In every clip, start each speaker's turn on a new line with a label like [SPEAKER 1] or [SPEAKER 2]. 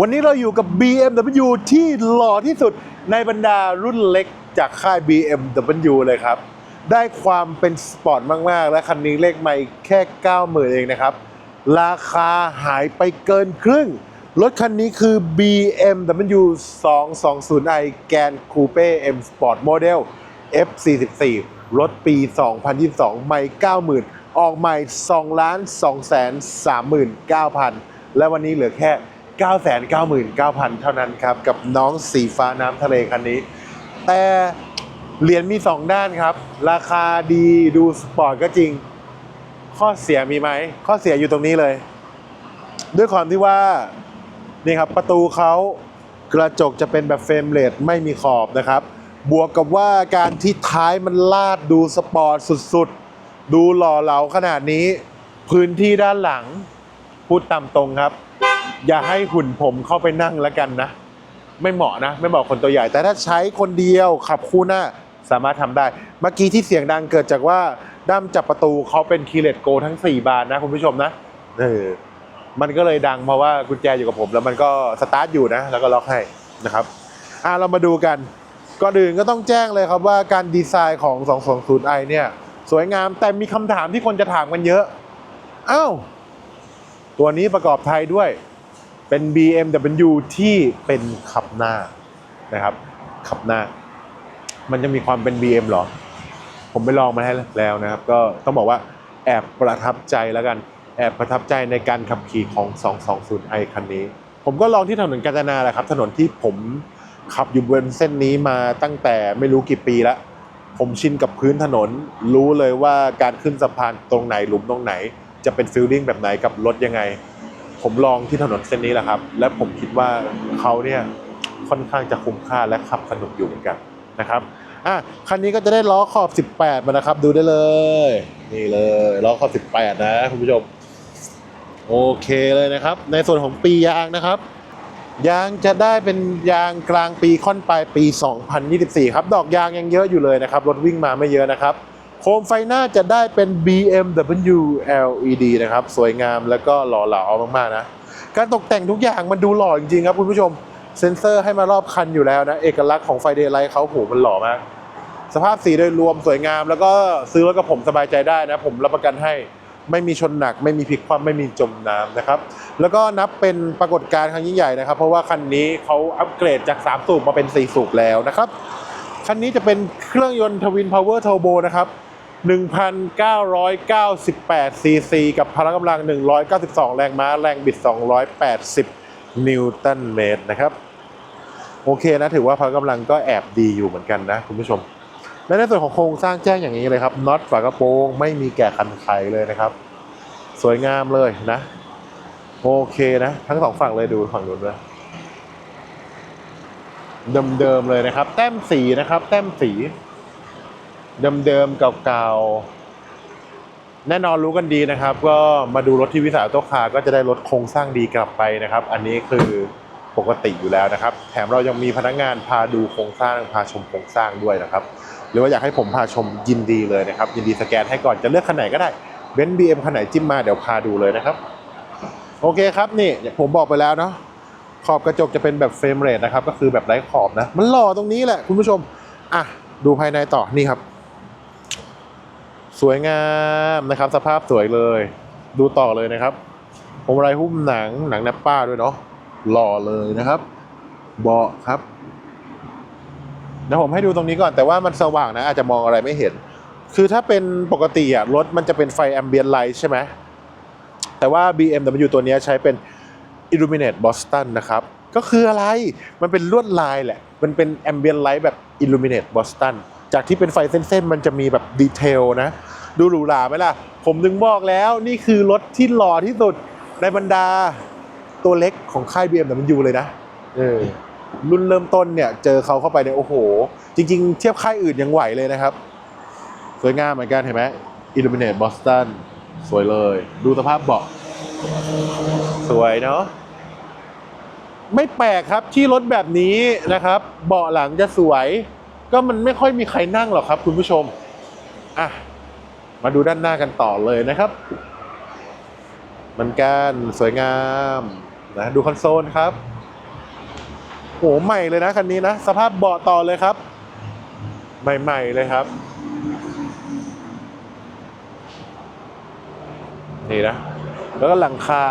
[SPEAKER 1] วันนี้เราอยู่กับ BMW ที่หล่อที่สุดในบรรดารุ่นเล็กจากค่าย BMW เลยครับ ได้ความเป็นสปอร์ตมาก ๆ และคันนี้เลขไม่แค่ 90,000 เองนะครับ ราคาหายไปเกินครึ่ง รถคันนี้คือ BMW 220i Gran Coupe M Sport Model F44 รถปี 2022ไม่ 90,000 ออกใหม่2ล้าน2แสน39,000 และวันนี้เหลือแค่ 999,000 เท่านั้นครับ กับน้องสีฟ้าน้ำทะเลคันนี้ แต่เหรียญมี 2 ด้านครับ ราคาดีดูสปอร์ตก็จริง ข้อเสียมีไหม ข้อเสียอยู่ตรงนี้เลย ด้วยความที่ว่า นี่ครับ ประตูเขากระจกจะเป็นแบบเฟรมเรทไม่มีขอบนะครับ บวกกับว่าการที่ท้ายมันลาดดูสปอร์ตสุดๆ ดูหล่อเหลาขนาดนี้ พื้นที่ด้านหลังพูดตามตรงครับ อย่าให้หุ่นผมเข้าไปนั่งแล้วกันนะ ไม่เหมาะนะ ไม่เหมาะคนตัวใหญ่ แต่ถ้าใช้คนเดียวขับคู่หน้าสามารถทำได้ เมื่อกี้ที่เสียงดังเกิดจากว่าด้ามจับประตูเขาเป็นคีเลตโกทั้ง 4 บานนะคุณผู้ชมนะเออมันก็เลยดังเพราะว่ากุญแจอยู่กับผม แล้วมันก็สตาร์ทอยู่นะ แล้วก็ล็อกให้นะครับอะเรามาดูกันก่อนอื่นก็ต้องแจ้งเลยครับว่าการดีไซน์ของ 220i เนี่ย สวยงามแต่มีคำถามที่คนจะถามกันเยอะ อ้าว ตัวนี้ประกอบไทยด้วย เป็น BMW ที่เป็นขับหน้านะครับ ขับหน้า มันจะมีความเป็น BM เหรอ ผมไปลองมาให้แล้วนะครับ ก็ต้องบอกว่าแอบประทับใจแล้วกัน แอบประทับใจในการขับขี่ของ 220i คันนี้ ผมก็ลองที่ถนนกาญจนาแหละครับ ถนนที่ผมขับอยู่บนเส้นนี้มาตั้งแต่ไม่รู้กี่ปีแล้วผมชินกับพื้นถนน รู้เลยว่าการขึ้นสะพานตรงไหนหลุมตรงไหน จะเป็นฟิลลิ่งแบบไหนกับรถยังไง ผมลองที่ถนนเส้นนี้แหละครับ และผมคิดว่าเขาเนี่ยค่อนข้างจะคุ้มค่าและขับสนุกอยู่เหมือนกันนะครับอะคันนี้ก็จะได้ล้อขอบ 18 มานะครับ ดูได้เลย นี่เลยล้อขอบ 18 นะคุณผู้ชม โอเคเลยนะครับ ในส่วนของปียางนะครับยางจะได้เป็นยางกลางปีค่อนปลายปี 2024 ครับ ดอกยางยังเยอะอยู่เลยนะครับ รถวิ่งมาไม่เยอะนะครับ โคมไฟหน้าจะได้เป็น BMW LED นะครับ สวยงามแล้วก็หล่อเหลามากๆนะ การตกแต่งทุกอย่างมันดูหล่อจริงๆครับคุณผู้ชม เซ็นเซอร์ให้มารอบคันอยู่แล้วนะ เอกลักษณ์ของไฟเดย์ไลท์เขาโหมันหล่อมาก สภาพสีโดยรวมสวยงาม แล้วก็ซื้อรถกับผมสบายใจได้นะ ผมรับประกันให้ไม่มีชนหนัก ไม่มีพลิกคว่ำไม่มีจมน้ำนะครับ แล้วก็นับเป็นปรากฏการณ์ครั้งยิ่งใหญ่นะครับ เพราะว่าคันนี้เขาอัปเกรดจาก 3 สูบมาเป็น 4 สูบแล้วนะครับ คันนี้จะเป็นเครื่องยนต์ทวินพาวเวอร์เทอร์โบนะครับ 1,998 ซีซี กับพละกำลัง 192 แรงม้า แรงบิด 280 นิวตันเมตรนะครับ โอเคนะ ถือว่าพละกำลังก็แอบดีอยู่เหมือนกันนะคุณผู้ชม และในส่วนของโครงสร้างแจ้งอย่างนี้เลยครับน็อตฝากระโปรงไม่มีแกะคันไขเลยนะครับ สวยงามเลยนะ โอเคนะ ทั้งสองฝั่งเลยดูฝั่งนู้นด้วยเดิมๆเลยนะครับ แต้มสีนะครับ แต้มสี เดิมๆเก่าๆแน่นอนรู้กันดีนะครับ ก็มาดูรถที่วิสาหโตคาก็จะได้รถโครงสร้างดีกลับไปนะครับ อันนี้คือปกติอยู่แล้วนะครับ แถมเรายังมีพนักงานพาดูโครงสร้างพาชมโครงสร้างด้วยนะครับ หรือว่าอยากให้ผมพาชมยินดีเลยนะครับ ยินดีสแกนให้ก่อนจะเลือกคันไหนก็ได้เบนซ์บีเอ็มคันไหนจิ้มมาเดี๋ยวพาดูเลยนะครับ โอเคครับนี่อย่างผมบอกไปแล้วเนาะขอบกระจกจะเป็นแบบเฟรมเรทนะครับ ก็คือแบบไร้ขอบนะ มันหล่อตรงนี้แหละคุณผู้ชม อะ ดูภายในต่อนี่ครับ สวยงามนะครับ สภาพสวยเลย ดูต่อเลยนะครับผมไรหุ้มหนังหนังแนปป้าด้วยเนาะหล่อเลยนะครับ เบาะครับเดี๋ยวผมให้ดูตรงนี้ก่อนแต่ว่ามันสว่างนะ อาจจะมองอะไรไม่เห็น คือถ้าเป็นปกติอะรถมันจะเป็นไฟแอมเบียนไลท์ใช่ไหมแต่ว่า BMW ตัวนี้ใช้เป็น Illuminate Boston นะครับ ก็คืออะไรมันเป็นลวดลายแหละ มันเป็น Ambient Light แบบ Illuminate Boston จากที่เป็นไฟเส้นๆ มันจะมีแบบดีเทลนะ ดูหรูหราไหมล่ะ ผมถึงบอกแล้วนี่คือรถที่หล่อที่สุดในบรรดาตัวเล็กของค่าย BMW เลยนะเออรุ่นเริ่มต้นเนี่ยเจอเขาเข้าไปเนี่ยโอ้โห จริง ๆ เทียบค่ายอื่นยังไหวเลยนะครับ สวยงามเหมือนกันเห็นไหม Illuminate Boston สวยเลย ดูสภาพเบาะสวยเนาะไม่แปลกครับที่รถแบบนี้นะครับ เบาะหลังจะสวย ก็มันไม่ค่อยมีใครนั่งหรอกครับคุณผู้ชมอะ มาดูด้านหน้ากันต่อเลยนะครับ มันกันสวยงามนะดูคอนโซลครับโอ้ใหม่เลยนะคันนี้นะ สภาพเบาะต่อเลยครับ ใหม่ ๆ เลยครับ นี่นะ แล้วก็หลังคา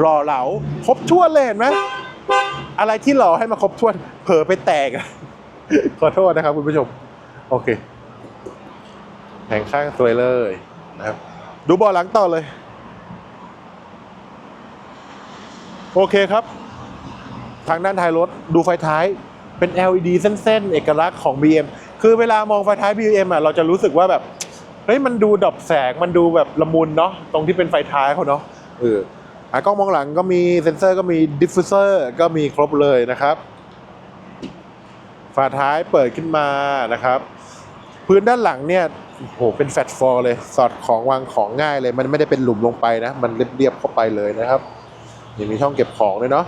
[SPEAKER 1] หล่อเหลาครบถ้วนเลยเห็นไหมอะไรที่หล่อให้มาครบถ้วน เผลอไปแตกขอโทษนะครับคุณผู้ชม โอเค งข้างสวยเลยนะครับ ดูเบาะหลังต่อเลย โอเคครับ ทางด้านท้ายรถดูไฟท้ายเป็น LED เส้นๆ เอกลักษณ์ของ BM คือเวลามองไฟท้าย BM อะเราจะรู้สึกว่าแบบเฮ้ยมันดูดรอปแสงมันดูแบบละมุนเนาะตรงที่เป็นไฟท้ายเขาเนาะเอออะกล้องมองหลังก็มีเซนเซอร์ก็มีดิฟฟิวเซอร์ก็มีครบเลยนะครับฝาท้ายเปิดขึ้นมานะครับ พื้นด้านหลังเนี่ยโอ้โหเป็นแฟลตฟอร์เลย สอดของวางของง่ายเลย มันไม่ได้เป็นหลุมลงไปนะ มันเรียบๆเข้าไปเลยนะครับยังมีช่องเก็บของด้วยเนาะ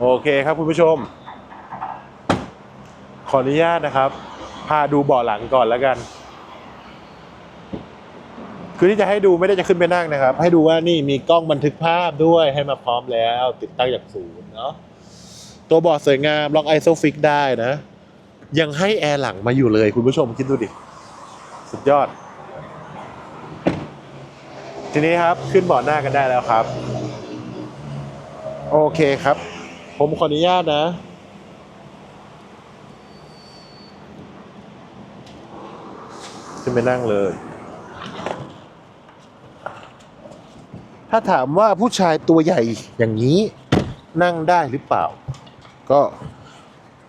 [SPEAKER 1] โอเคครับคุณผู้ชม ขออนุญาตนะครับ พาดูเบาะหลังก่อนแล้วกัน คือที่จะให้ดูไม่ได้จะขึ้นไปนั่งนะครับ ให้ดูว่านี่มีกล้องบันทึกภาพด้วยให้มาพร้อมแล้ว ติดตั้งจากศูนย์เนาะตัวเบาะสวยงามล็อกไอโซฟิกได้นะ ยังให้แอร์หลังมาอยู่เลยคุณผู้ชมคิดดูดิ สุดยอด ทีนี้ครับขึ้นเบาะหน้ากันได้แล้วครับ โอเคครับ ผมขออนุญาตนะขึ้นไปนั่งเลย ถ้าถามว่าผู้ชายตัวใหญ่อย่างนี้นั่งได้หรือเปล่า ก็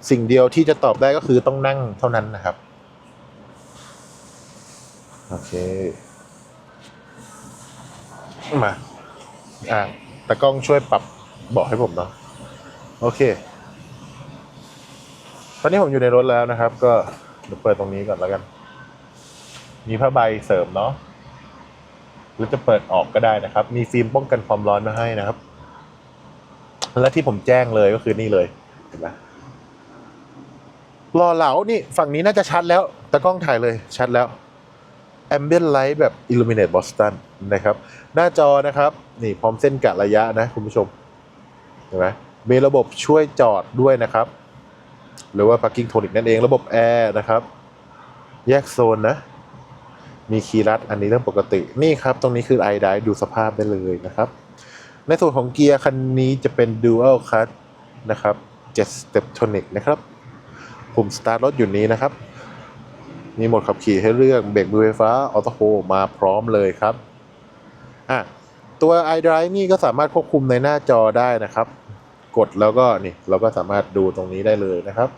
[SPEAKER 1] สิ่งเดียวที่จะตอบได้ก็คือต้องนั่งเท่านั้นนะครับ โอเค มา อ่าตากล้องช่วยปรับเบาะให้ผมเนาะโอเค ตอนนี้ผมอยู่ในรถแล้วนะครับ ก็เดี๋ยวเปิดตรงนี้ก่อนแล้วกัน มีผ้าใบเสริมเนาะหรือจะเปิดออกก็ได้นะครับ มีฟิล์มป้องกันความร้อนมาให้นะครับ และที่ผมแจ้งเลยก็คือนี่เลยเห็นไหม รอเหลานี่ฝั่งนี้น่าจะชัดแล้วตากล้องถ่ายเลยชัดแล้ว Ambient Light แบบ Illuminate Boston นะครับ หน้าจอนะครับ นี่พร้อมเส้นกะระยะนะคุณผู้ชม เห็นไหมมีระบบช่วยจอดด้วยนะครับ หรือว่า Parking Tonic นั่นเองระบบแอร์นะครับ แยกโซนนะ มีคีย์รัดอันนี้เรื่องปกติ นี่ครับ ตรงนี้คือไอไดดูสภาพได้เลยนะครับ ในส่วนของเกียร์คันนี้จะเป็น Dual Cut นะครับ7 Step Tonic นะครับ ปุ่มสตาร์ทรถอยู่นี้นะครับ มีโหมดขับขี่ให้เลือกเบรกมือไฟฟ้าออโต้โฮมาพร้อมเลยครับอะตัว iDrive นี่ก็สามารถควบคุมในหน้าจอได้นะครับ กดแล้วก็นี่เราก็สามารถดูตรงนี้ได้เลยนะครับ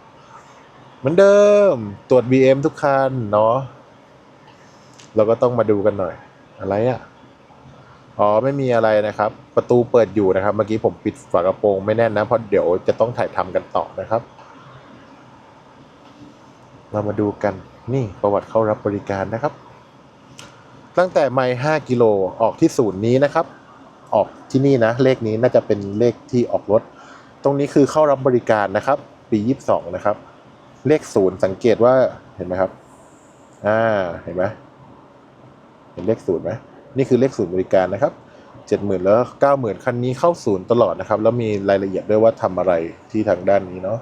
[SPEAKER 1] เหมือนเดิมตรวจ BM ทุกคันเนาะเราก็ต้องมาดูกันหน่อยอะไรอะ่ะอ๋อไม่มีอะไรนะครับ ประตูเปิดอยู่นะครับ เมื่อกี้ผมปิดฝากระโปรงไม่แน่นนะเพราะเดี๋ยวจะต้องถ่ายทำกันต่อนะครับ เรามาดูกันนี่ประวัติเข้ารับบริการนะครับ ตั้งแต่ไมล์5กิโลออกที่ศูนย์นี้นะครับ ออกที่นี่นะ เลขนี้น่าจะเป็นเลขที่ออกรถ ตรงนี้คือเข้ารับบริการนะครับ ปี 22 นะครับ เลขศูนย์สังเกตว่าเห็นไหมครับอ่าเห็นไหมเห็นเลขศูนย์ไหมนี่คือเลขศูนย์บริการนะครับเจ็ดหมื่นแล้วเก้าหมื่นคันนี้เข้าศูนย์ตลอดนะครับ แล้วมีรายละเอียดด้วยว่าทำอะไรที่ทางด้านนี้เนาะ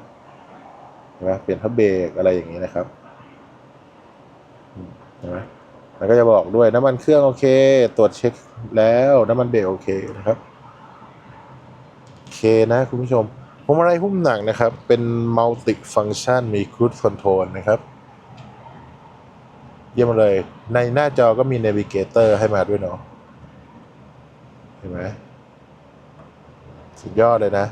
[SPEAKER 1] นไหมเปลี่ยนพระเบรกอะไรอย่างนี้นะครับอืมเห็นไหมแล้วก็จะบอกด้วยน้ำมันเครื่องโอเค ตรวจเช็คแล้วน้ำมันเบรกโอเคนะครับโอเคนะคุณผู้ชมพวงมาลัยหุ้มหนังนะครับ เป็นมัลติฟังชันมีครู e คอนโทรลนะครับเยี่ยมเลย ในหน้าจอก็มี Navigator ให้มาด้วยเนาะเห็นไหมสุดยอดเลยนะ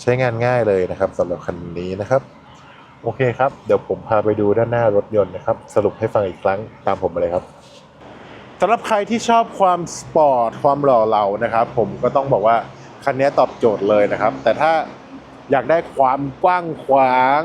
[SPEAKER 1] ใช้งานง่ายเลยนะครับสำหรับคันนี้นะครับ โอเคครับ เดี๋ยวผมพาไปดูด้านหน้ารถยนต์นะครับ สรุปให้ฟังอีกครั้งตามผมมาเลยครับสำหรับใครที่ชอบความสปอร์ตความหล่อเหลานะครับ ผมก็ต้องบอกว่าคันนี้ตอบโจทย์เลยนะครับ แต่ถ้าอยากได้ความกว้างขวาง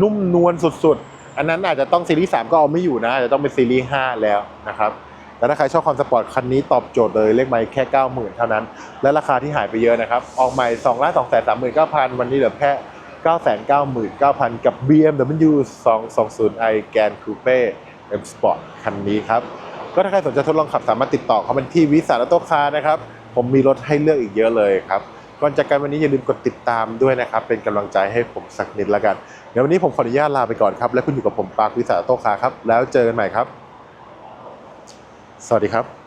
[SPEAKER 1] นุ่มนวลสุดๆ อันนั้นอาจจะต้องซีรีส์3ก็เอาไม่อยู่นะอาจจะต้องเป็นซีรีส์5แล้วนะครับแต่ถ้าใครชอบความสปอร์ตคันนี้ตอบโจทย์เลยเลขไมค์แค่ 90,000 เท่านั้น และราคาที่หายไปเยอะนะครับ ออกใหม่2ล้าน2 3 9 0 0 0วันนี้เหลือแค่ 999,000 กับ BMW 220i Grand Coupe M Sport คันนี้ครับ ก็ถ้าใครสนใจทดลองขับสามารถติดต่อเขาเป็นที่วิสาและโตคาร์นะครับ ผมมีรถให้เลือกอีกเยอะเลยครับ ก่อนจากกันวันนี้อย่าลืมกดติดตามด้วยนะครับ เป็นกำลังใจให้ผมสักนิดละกัน เดี๋ยววันนี้ผมขออนุญาตลาไปก่อนครับ และคุณอยู่กับผมปาร์ควิสาโตคาครับ แล้วเจอกันใหม่ครับ สวัสดีครับ